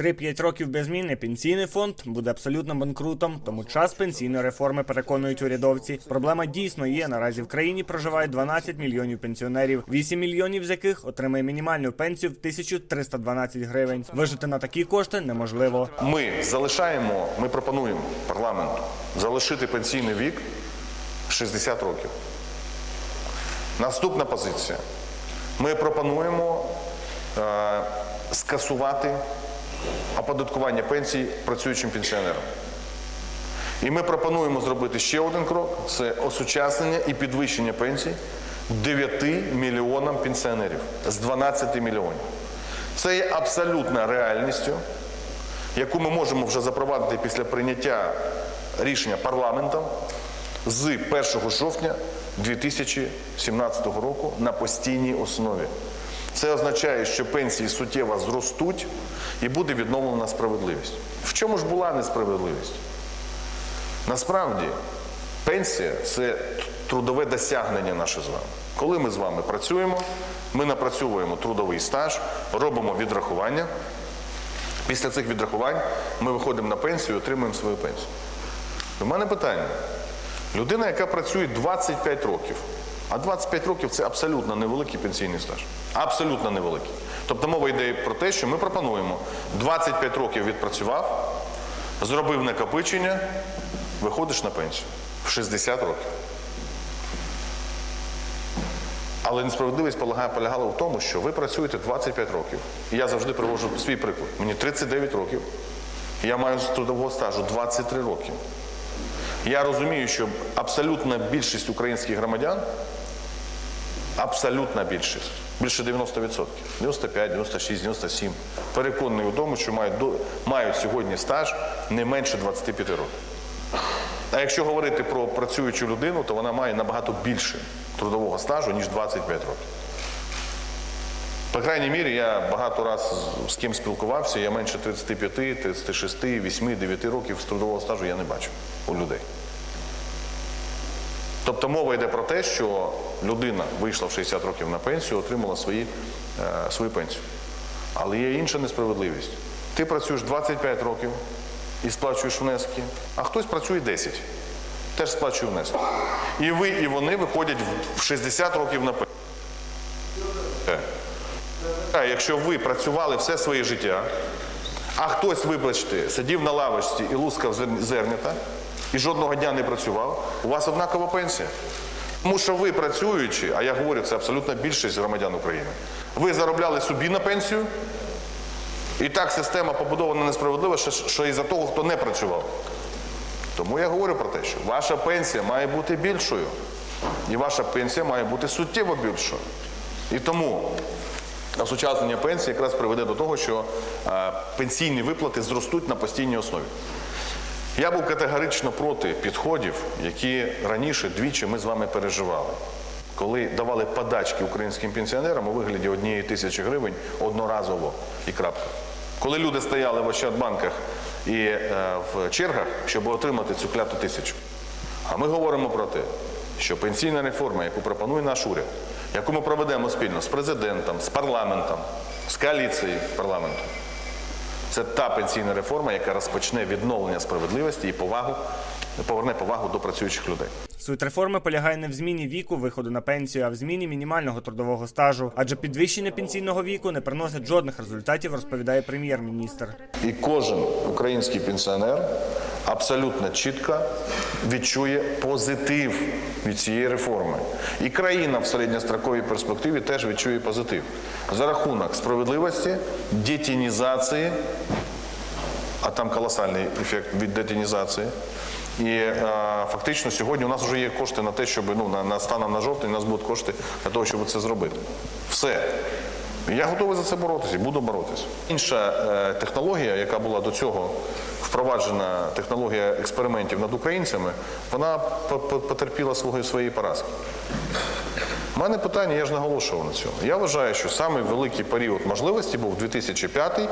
3-5 років без зміни пенсійний фонд буде абсолютно банкрутом. Тому час пенсійної реформи переконують урядовці. Проблема дійсно є. Наразі в країні проживає 12 мільйонів пенсіонерів, 8 мільйонів з яких отримає мінімальну пенсію в 1312 гривень. Вижити на такі кошти неможливо. Ми залишаємо, ми пропонуємо парламенту залишити пенсійний вік 60 років. Наступна позиція. Ми пропонуємо е, скасувати оподаткування пенсій працюючим пенсіонерам. І ми пропонуємо зробити ще один крок це осучаснення і підвищення пенсій 9 мільйонам пенсіонерів з 12 мільйонів. Це є абсолютно реальністю, яку ми можемо вже запровадити після прийняття рішення парламентом з 1 жовтня 2017 року на постійній основі. Це означає, що пенсії суттєво зростуть і буде відновлена справедливість. В чому ж була несправедливість? Насправді, пенсія це трудове досягнення наше з вами. Коли ми з вами працюємо, ми напрацьовуємо трудовий стаж, робимо відрахування. Після цих відрахувань ми виходимо на пенсію і отримуємо свою пенсію. У мене питання. Людина, яка працює 25 років, а 25 років це абсолютно невеликий пенсійний стаж. Абсолютно невеликий. Тобто мова йде про те, що ми пропонуємо 25 років відпрацював, зробив накопичення, виходиш на пенсію в 60 років. Але несправедливість полягала в тому, що ви працюєте 25 років. І я завжди привожу свій приклад. Мені 39 років. Я маю трудового стажу 23 роки. Я розумію, що абсолютна більшість українських громадян, абсолютна більшість, більше 90%, 95, 96, 97, переконані у тому, що мають, мають сьогодні стаж не менше 25 років. А якщо говорити про працюючу людину, то вона має набагато більше трудового стажу, ніж 25 років. По крайній мірі, я багато раз з ким спілкувався, я менше 35, 36, 8, 9 років з трудового стажу я не бачу у людей. Тобто мова йде про те, що людина вийшла в 60 років на пенсію, отримала свої, е, свою пенсію. Але є інша несправедливість. Ти працюєш 25 років і сплачуєш внески, а хтось працює 10, теж сплачує внески. І ви, і вони виходять в- в 60 років на пенсію. Е. А якщо ви працювали все своє життя, а хтось, вибачте, сидів на лавочці і лускав зер- зернята, і жодного дня не працював, у вас однакова пенсія. Тому що ви працюючи, а я говорю, це абсолютна більшість громадян України, ви заробляли собі на пенсію, і так система побудована несправедливо, що, що і за того, хто не працював. Тому я говорю про те, що ваша пенсія має бути більшою. І ваша пенсія має бути суттєво більшою. І тому осучаснення пенсії якраз приведе до того, що е, пенсійні виплати зростуть на постійній основі. Я був категорично проти підходів, які раніше двічі ми з вами переживали. Коли давали подачки українським пенсіонерам у вигляді однієї тисячі гривень одноразово і крапка. Коли люди стояли в Ощадбанках і е, в чергах, щоб отримати цю кляту тисячу. А ми говоримо про те, що пенсійна реформа, яку пропонує наш уряд, яку ми проведемо спільно з президентом, з парламентом, з коаліцією парламенту, це та пенсійна реформа, яка розпочне відновлення справедливості і повагу, поверне повагу до працюючих людей. Суть реформи полягає не в зміні віку виходу на пенсію, а в зміні мінімального трудового стажу. Адже підвищення пенсійного віку не приносить жодних результатів, розповідає прем'єр-міністр. І кожен український пенсіонер абсолютно чітко відчує позитив від цієї реформи. І країна в середньостроковій перспективі теж відчує позитив за рахунок справедливості, детінізації, а там колосальний ефект від детінізації. І е, фактично сьогодні у нас вже є кошти на те, щоб ну, на, на станом на жовтень у нас будуть кошти для того, щоб це зробити. Все. Я готовий за це боротися і буду боротися. Інша е, технологія, яка була до цього впроваджена, технологія експериментів над українцями, вона по- по- потерпіла свої, поразки. У мене питання, я ж наголошував на цьому. Я вважаю, що самий великий період можливості був 2005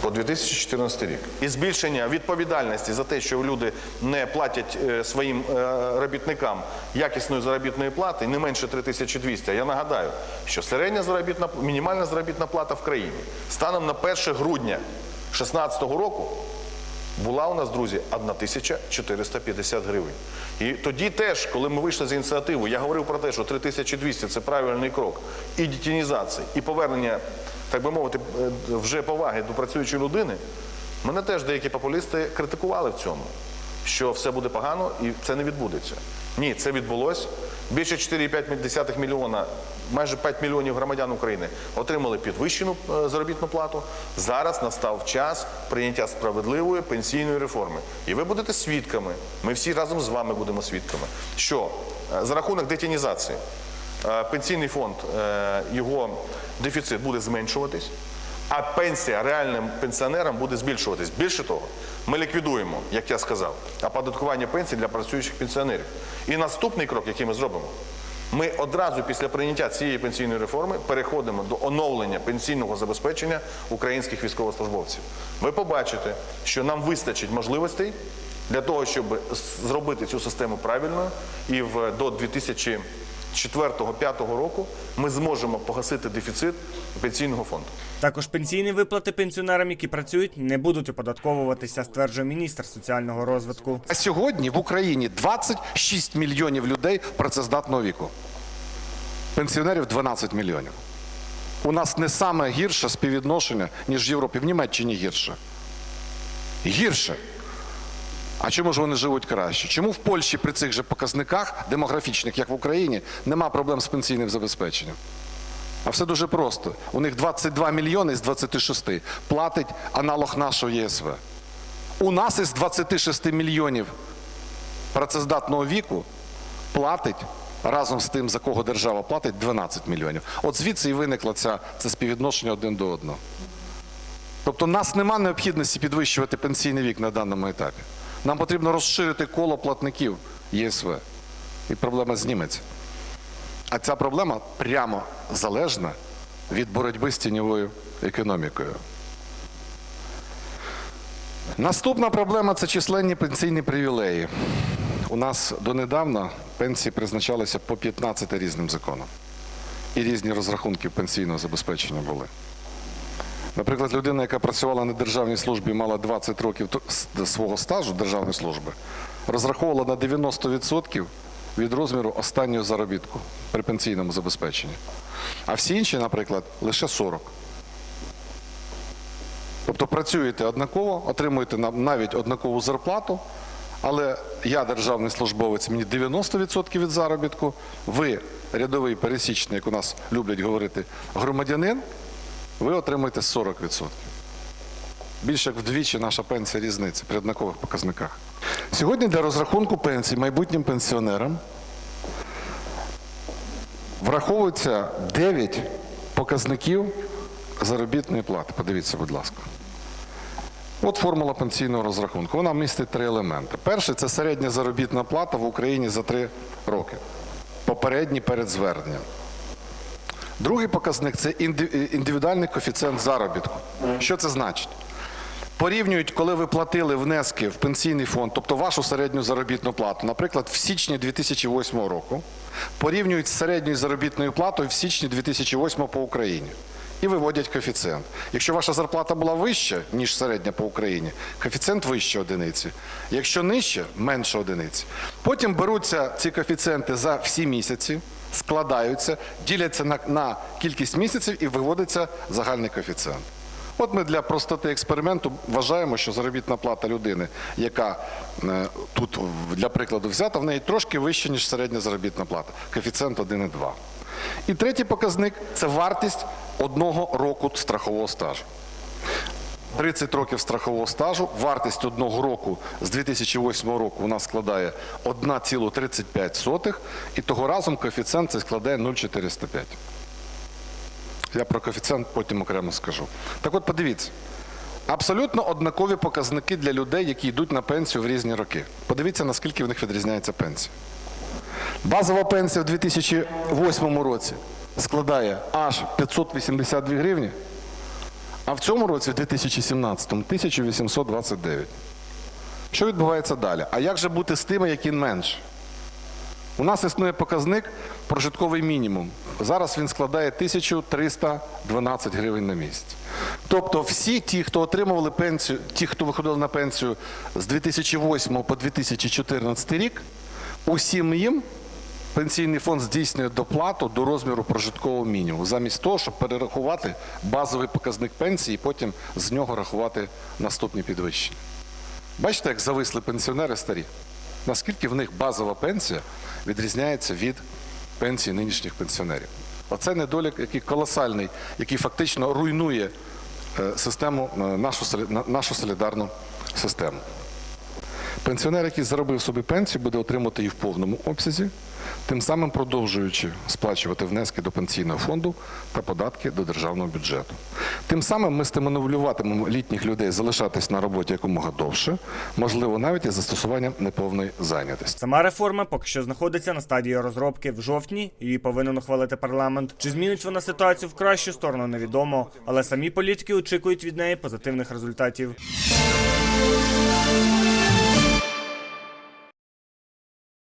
по 2014 рік. І збільшення відповідальності за те, що люди не платять е, своїм е, робітникам якісної заробітної плати не менше 3200. А Я нагадаю, що середня заробітна мінімальна заробітна плата в країні станом на 1 грудня 2016 року була у нас, друзі, 1450 гривень. І тоді теж, коли ми вийшли з ініціативою, я говорив про те, що 3200 – це правильний крок і дітінізації, і повернення, так би мовити, е, вже поваги до працюючої людини. Мене теж деякі популісти критикували в цьому, що все буде погано і це не відбудеться. Ні, це відбулось. Більше 4,5 мільйона, майже 5 мільйонів громадян України отримали підвищену е, заробітну плату. Зараз настав час прийняття справедливої пенсійної реформи. І ви будете свідками. Ми всі разом з вами будемо свідками, що е, за рахунок детінізації е, пенсійний фонд, його дефіцит буде зменшуватись. А пенсія реальним пенсіонерам буде збільшуватись. Більше того, ми ліквідуємо, як я сказав, оподаткування пенсій для працюючих пенсіонерів. І наступний крок, який ми зробимо, ми одразу після прийняття цієї пенсійної реформи переходимо до оновлення пенсійного забезпечення українських військовослужбовців. Ви побачите, що нам вистачить можливостей для того, щоб зробити цю систему правильною, і в до 2000 4-5 року ми зможемо погасити дефіцит пенсійного фонду. Також пенсійні виплати пенсіонерам, які працюють, не будуть оподатковуватися, стверджує міністр соціального розвитку. А сьогодні в Україні 26 мільйонів людей працездатного віку. Пенсіонерів 12 мільйонів. У нас не саме гірше співвідношення, ніж в Європі. В Німеччині гірше. Гірше. А чому ж вони живуть краще? Чому в Польщі при цих же показниках демографічних, як в Україні, нема проблем з пенсійним забезпеченням? А все дуже просто. У них 22 мільйони з 26 платить аналог нашого ЄСВ. У нас із 26 мільйонів працездатного віку платить разом з тим, за кого держава платить, 12 мільйонів. От звідси і виникло ця, це співвідношення один до одного. Тобто нас нема необхідності підвищувати пенсійний вік на даному етапі. Нам потрібно розширити коло платників ЄСВ. І проблема зніметься. А ця проблема прямо залежна від боротьби з тіньовою економікою. Наступна проблема це численні пенсійні привілеї. У нас донедавна пенсії призначалися по 15 різним законам. І різні розрахунки пенсійного забезпечення були. Наприклад, людина, яка працювала на державній службі, мала 20 років свого стажу державної служби, розраховувала на 90% від розміру останнього заробітку при пенсійному забезпеченні. А всі інші, наприклад, лише 40. Тобто працюєте однаково, отримуєте на- навіть однакову зарплату, але я державний службовець, мені 90% від заробітку, ви рядовий пересічний, як у нас люблять говорити, громадянин, ви отримуєте 40%. Більше як вдвічі наша пенсія різниця при однакових показниках. Сьогодні для розрахунку пенсій майбутнім пенсіонерам враховується 9 показників заробітної плати. Подивіться, будь ласка. От формула пенсійного розрахунку. Вона містить три елементи. Перший це середня заробітна плата в Україні за три роки. Попередній перед зверненням. Другий показник це індивідуальний коефіцієнт заробітку. Що це значить? Порівнюють, коли ви платили внески в пенсійний фонд, тобто вашу середню заробітну плату, наприклад, в січні 2008 року, порівнюють з середньою заробітною платою в січні 2008 по Україні. І виводять коефіцієнт. Якщо ваша зарплата була вища, ніж середня по Україні, коефіцієнт вище одиниці. Якщо нижче, менше одиниці. Потім беруться ці коефіцієнти за всі місяці, складаються, діляться на, на кількість місяців і виводиться загальний коефіцієнт. От ми для простоти експерименту вважаємо, що заробітна плата людини, яка е, тут для прикладу взята, в неї трошки вища, ніж середня заробітна плата. Коефіцієнт 1,2. І третій показник це вартість одного року страхового стажу. 30 років страхового стажу, вартість одного року з 2008 року нас складає 1,35, і того разом коефіцієнт це складає 0,405. Я про коефіцієнт потім окремо скажу. Так от подивіться. Абсолютно однакові показники для людей, які йдуть на пенсію в різні роки. Подивіться, наскільки в них відрізняється пенсія. Базова пенсія в 2008 році складає аж 582 гривні, а в цьому році, в 2017, 1829. Що відбувається далі? А як же бути з тими, які менше? У нас існує показник прожитковий мінімум. Зараз він складає 1312 гривень на місяць. Тобто всі ті, хто отримували пенсію, ті, хто виходили на пенсію з 2008 по 2014 рік, усім їм пенсійний фонд здійснює доплату до розміру прожиткового мінімуму, замість того, щоб перерахувати базовий показник пенсії і потім з нього рахувати наступні підвищення. Бачите, як зависли пенсіонери старі? Наскільки в них базова пенсія відрізняється від пенсії нинішніх пенсіонерів? Оце недолік, який колосальний, який фактично руйнує е, систему, е, нашу, нашу солідарну систему. Пенсіонер, який заробив собі пенсію, буде отримати її в повному обсязі, тим самим продовжуючи сплачувати внески до пенсійного фонду та податки до державного бюджету. Тим самим ми стимулюватимемо літніх людей залишатись на роботі якомога довше, можливо, навіть із застосуванням неповної зайнятості. Сама реформа поки що знаходиться на стадії розробки. В жовтні її повинен ухвалити парламент. Чи змінить вона ситуацію в кращу сторону, невідомо. Але самі політики очікують від неї позитивних результатів.